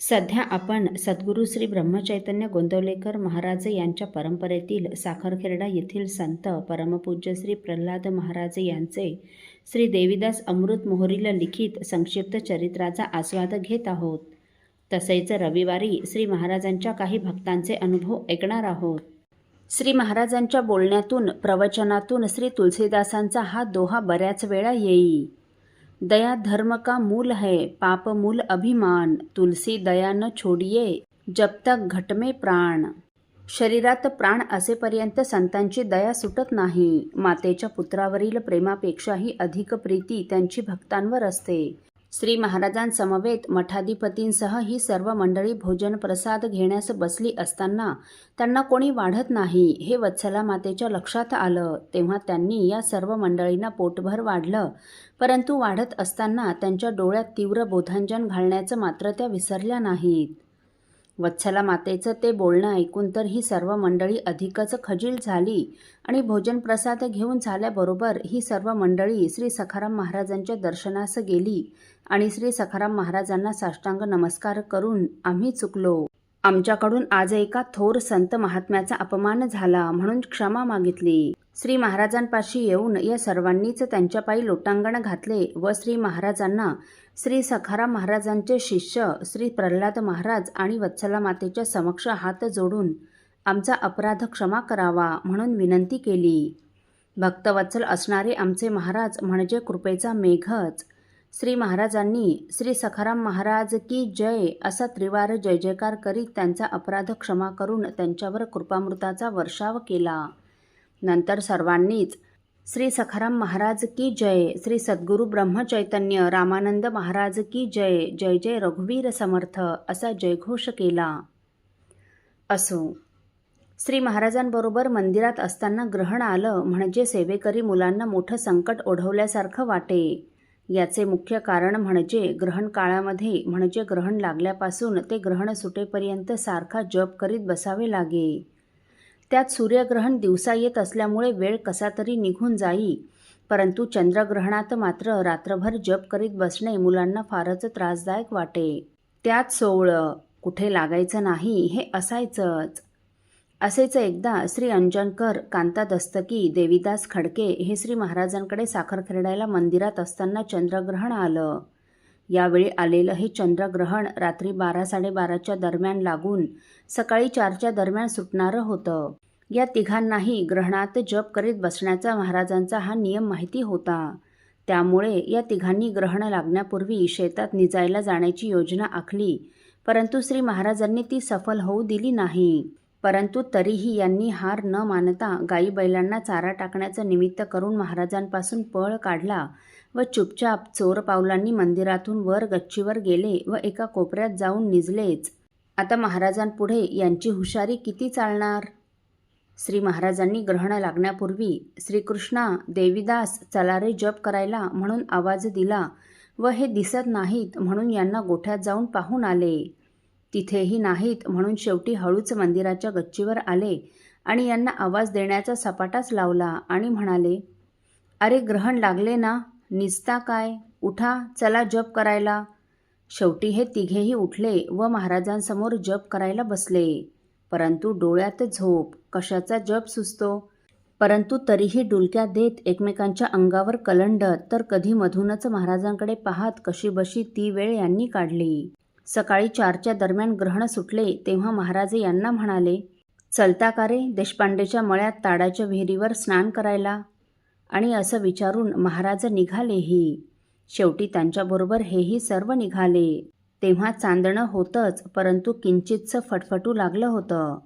सध्या आपण सद्गुरू श्री ब्रह्मचैतन्य गोंदवलेकर महाराज यांच्या परंपरेतील साखरखेरडा येथील संत परमपूज्य श्री प्रल्हाद महाराज यांचे श्री देवीदास अमृत मोहरीला लिखित संक्षिप्त चरित्राचा आस्वाद घेत आहोत. तसेच रविवारी श्री महाराजांच्या काही भक्तांचे अनुभव ऐकणार आहोत. श्री महाराजांच्या बोलण्यातून प्रवचनातून श्री तुलसीदासांचा हा दोहा बऱ्याच वेळा येई. दया धर्म का मूल है पाप मूल अभिमान तुलसी दया न छोडिये जब तक घट में प्राण। शरीरात प्राण असेपर्यंत संतांची दया सुटत नाही मातेच्या पुत्रावरील प्रेमापेक्षाही अधिक प्रीती त्यांची भक्तांवर असते. श्री महाराजांसमवेत मठाधिपतींसह ही सर्व मंडळी भोजन प्रसाद घेण्यास बसली असताना त्यांना कोणी वाढत नाही हे वत्सला मातेच्या लक्षात आलं. तेव्हा त्यांनी या सर्व मंडळींना पोटभर वाढलं. परंतु वाढत असताना त्यांच्या डोळ्यात तीव्र बोधांजन घालण्याचं मात्र त्या विसरल्या नाहीत. वत्सला मातेचं ते बोलणं ऐकून तर ही सर्व मंडळी अधिकच खजील झाली आणि भोजन प्रसाद घेऊन झाल्याबरोबर ही सर्व मंडळी श्री सखाराम महाराजांच्या दर्शनास गेली आणि श्री सखाराम महाराजांना साष्टांग नमस्कार करून आम्ही चुकलो. आमच्याकडून आज एका थोर संत महात्म्याचा अपमान झाला म्हणून क्षमा मागितली. श्री महाराजांपाशी येऊन या सर्वांनीच त्यांच्या पायी लोटांगण घातले व श्री महाराजांना श्री सखाराम महाराजांचे शिष्य श्री प्रल्हाद महाराज आणि वत्सला मातेच्या समक्ष हात जोडून आमचा अपराध क्षमा करावा म्हणून विनंती केली. भक्तवत्सल असणारे आमचे महाराज म्हणजे कृपेचा मेघच. श्री महाराजांनी श्री सखाराम महाराज की जय असा त्रिवार जय जयकार करीत त्यांचा अपराध क्षमा करून त्यांच्यावर कृपामृताचा वर्षाव केला. नंतर सर्वांनीच श्री सखाराम महाराज की जय श्री सद्गुरू ब्रह्मचैतन्य रामानंद महाराज की जय जय जय रघुवीर समर्थ असा जयघोष केला. असो. श्री महाराजांबरोबर मंदिरात असताना ग्रहण आलं म्हणजे सेवेकरी मुलांना मोठं संकट ओढवल्यासारखं वाटे. याचे मुख्य कारण म्हणजे ग्रहण काळामध्ये म्हणजे ग्रहण लागल्यापासून ते ग्रहण सुटेपर्यंत सारखा जप करीत बसावे लागे. त्यात सूर्यग्रहण दिवसा येत असल्यामुळे वेळ कसा तरी निघून जाई. परंतु चंद्रग्रहणात मात्र रात्रभर जप करीत बसणे मुलांना फारच त्रासदायक वाटे. त्यात सोवळं कुठे लागायचं नाही हे असायचंच. असेच एकदा श्री अंजनकर कांता दस्तकी देवीदास खडके हे श्री महाराजांकडे साखर खेळायला मंदिरात असताना चंद्रग्रहण आलं. यावेळी आलेलं हे चंद्रग्रहण रात्री बारा साडेबाराच्या दरम्यान लागून सकाळी चारच्या दरम्यान सुटणारं होतं. या तिघांनाही ग्रहणात जप करीत बसण्याचा महाराजांचा हा नियम माहिती होता. त्यामुळे या तिघांनी ग्रहण लागण्यापूर्वी शेतात निजायला जाण्याची योजना आखली परंतु श्री महाराजांनी ती सफल होऊ दिली नाही. परंतु तरीही यांनी हार न मानता गाई बैलांना चारा टाकण्याचं निमित्त करून महाराजांपासून पळ काढला व चुपचाप चोर पावलांनी मंदिरातून वर गच्चीवर गेले व एका कोपऱ्यात जाऊन निजलेच. आता महाराजांपुढे यांची हुशारी किती चालणार? श्री महाराजांनी ग्रहण लागण्यापूर्वी श्रीकृष्णा देवीदास चला रे जप करायला म्हणून आवाज दिला व हे दिसत नाहीत म्हणून यांना गोठ्यात जाऊन पाहून आले. तिथेही नाहीत म्हणून शेवटी हळूच मंदिराच्या गच्चीवर आले आणि यांना आवाज देण्याचा सपाटाच लावला आणि म्हणाले अरे ग्रहण लागले ना? निजता काय? उठा चला जप करायला. शेवटी हे तिघेही उठले व महाराजांसमोर जप करायला बसले. परंतु डोळ्यात झोप. कशाचा जप सुचतो? परंतु तरीही डुलक्या देत एकमेकांच्या अंगावर कलंडत तर कधी मधूनच महाराजांकडे पाहत कशीबशी ती वेळ यांनी काढली. सकाळी चारच्या दरम्यान ग्रहण सुटले तेव्हा महाराज यांना म्हणाले चलता का रे? देशपांडेच्या मळ्यात ताडाच्या विहिरीवर स्नान करायला. आणि असं विचारून महाराज निघालेही. शेवटी त्यांच्याबरोबर हेही सर्व निघाले. तेव्हा चांदणं होतंच परंतु किंचितचं फटफटू लागलं होतं.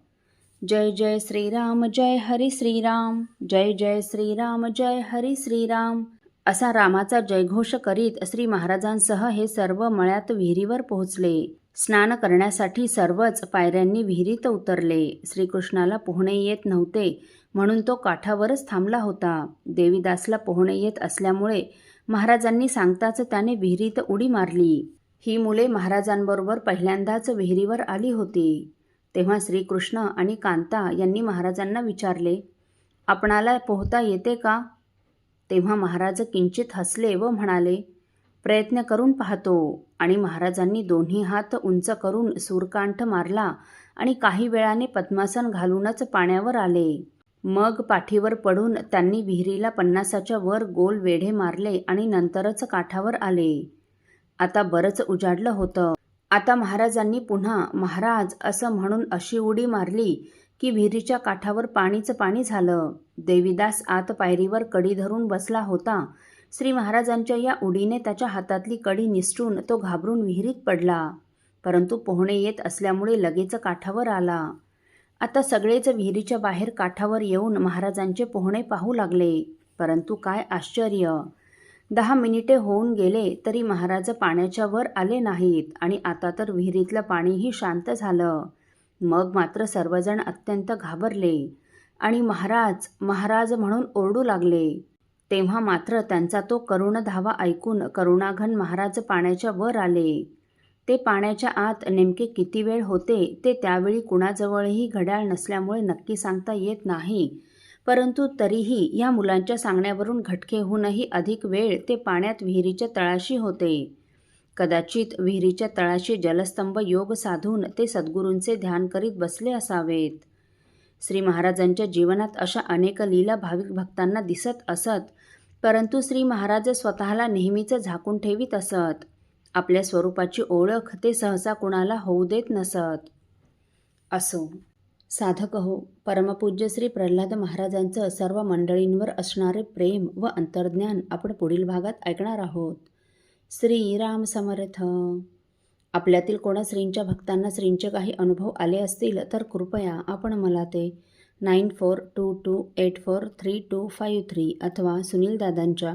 जय जय श्रीराम जय हरी श्रीराम जय जय श्रीराम जय हरी श्रीराम असा रामाचा जयघोष करीत श्री महाराजांसह हे सर्व मळ्यात विहिरीवर पोहोचले. स्नान करण्यासाठी सर्वच पायऱ्यांनी विहिरीत उतरले. श्रीकृष्णाला पोहणे येत नव्हते म्हणून तो काठावरच थांबला होता. देवीदासला पोहणे येत असल्यामुळे महाराजांनी सांगताच त्याने विहिरीत उडी मारली. ही मुले महाराजांबरोबर पहिल्यांदाच विहिरीवर आली होती. तेव्हा श्रीकृष्ण आणि कांता यांनी महाराजांना विचारले आपणाला पोहता येते का? तेव्हा महाराज किंचित हसले व म्हणाले प्रयत्न करून पाहतो. आणि महाराजांनी दोन्ही हात उंच करून सूरकांठ मारला आणि काही वेळाने पद्मासन घालूनच पाण्यावर आले. मग पाठीवर पडून त्यांनी विहिरीला पन्नासाच्या वर गोल वेढे मारले आणि नंतरच काठावर आले. आता बरंच उजाडलं होतं. आता महाराजांनी पुन्हा महाराज असं म्हणून अशी उडी मारली की विहिरीच्या काठावर पाणीच पाणी झालं देवीदास आत पायरीवर कडी धरून बसला होता. श्री महाराजांच्या या उडीने त्याच्या हातातली कडी निसटून तो घाबरून विहिरीत पडला. परंतु पोहणे येत असल्यामुळे लगेच काठावर आला. आता सगळेच विहिरीच्या बाहेर काठावर येऊन महाराजांचे पोहणे पाहू लागले. परंतु काय आश्चर्य! दहा मिनिटे होऊन गेले तरी महाराज पाण्याच्या वर आले नाहीत आणि आता तर विहिरीतलं पाणीही शांत झालं. मग मात्र सर्वजण अत्यंत घाबरले आणि महाराज महाराज म्हणून ओरडू लागले. तेव्हा मात्र त्यांचा तो करुण धावा ऐकून करुणाघन महाराज पाण्याच्या वर आले. ते पाण्याच्या आत नेमके किती वेळ होते ते त्यावेळी कुणाजवळही घड्याळ नसल्यामुळे नक्की सांगता येत नाही. परंतु तरीही या मुलांच्या सांगण्यावरून घटकेहूनही अधिक वेळ ते पाण्यात विहिरीच्या तळाशी होते. कदाचित विहिरीच्या तळाशी जलस्तंभ योग साधून ते सद्गुरूंचे ध्यान करीत बसले असावेत. श्री महाराजांच्या जीवनात अशा अनेक लीला भाविक भक्तांना दिसत असत परंतु श्री महाराज स्वतःला नेहमीच झाकून ठेवीत असत. आपल्या स्वरूपाची ओळख ते सहसा कुणाला होऊ देत नसत. असो. साधक हो. परमपूज्य श्री प्रल्हाद महाराजांचं सर्व मंडळींवर असणारे प्रेम व अंतर्ज्ञान आपण पुढील भागात ऐकणार आहोत. श्री राम समर्थ. आपल्यातील कोणा श्रींच्या भक्तांना श्रींचे काही अनुभव आले असतील तर कृपया आपण मला ते nine four two two eight four three two five three अथवा सुनील दादांच्या